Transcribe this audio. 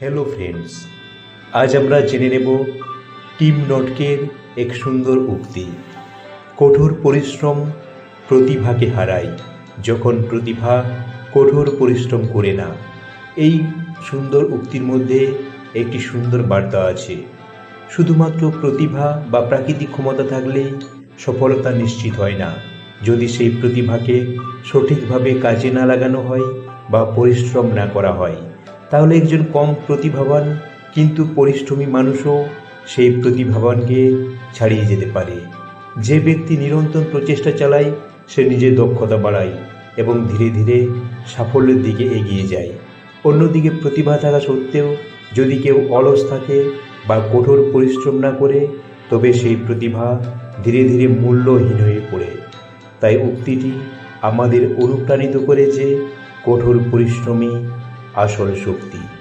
Hello friends আজ আমরা জেনে নেব টিম নটকের এক সুন্দর উক্তি। কঠোর পরিশ্রম প্রতিভাকে হারায়, যখন প্রতিভা কঠোর পরিশ্রম করে না। এই সুন্দর উক্তির মধ্যে একটি সুন্দর বার্তা আছে। শুধুমাত্র প্রতিভা বা প্রাকৃতিক ক্ষমতা থাকলেই সফলতা নিশ্চিত হয় না। যদি সেই প্রতিভাকে সঠিকভাবে কাজে না লাগানো হয় বা পরিশ্রম না করা হয়। তাহলে একজন কম প্রতিভাবান কিন্তু পরিশ্রমী মানুষও সেই প্রতিভাবানকে ছাড়িয়ে যেতে পারে। যে ব্যক্তি নিরন্তর প্রচেষ্টা চালায়, সে নিজের দক্ষতা বাড়ায় এবং ধীরে ধীরে সাফল্যের দিকে এগিয়ে যায়। অন্যদিকে প্রতিভা থাকা সত্ত্বেও যদি কেউ অলস থাকে বা কঠোর পরিশ্রম না করে, তবে সেই প্রতিভা ধীরে ধীরে মূল্যহীন হয়ে পড়ে। তাই উক্তিটি আমাদের অনুপ্রাণিত করে যে কঠোর পরিশ্রমী আসল শক্তি।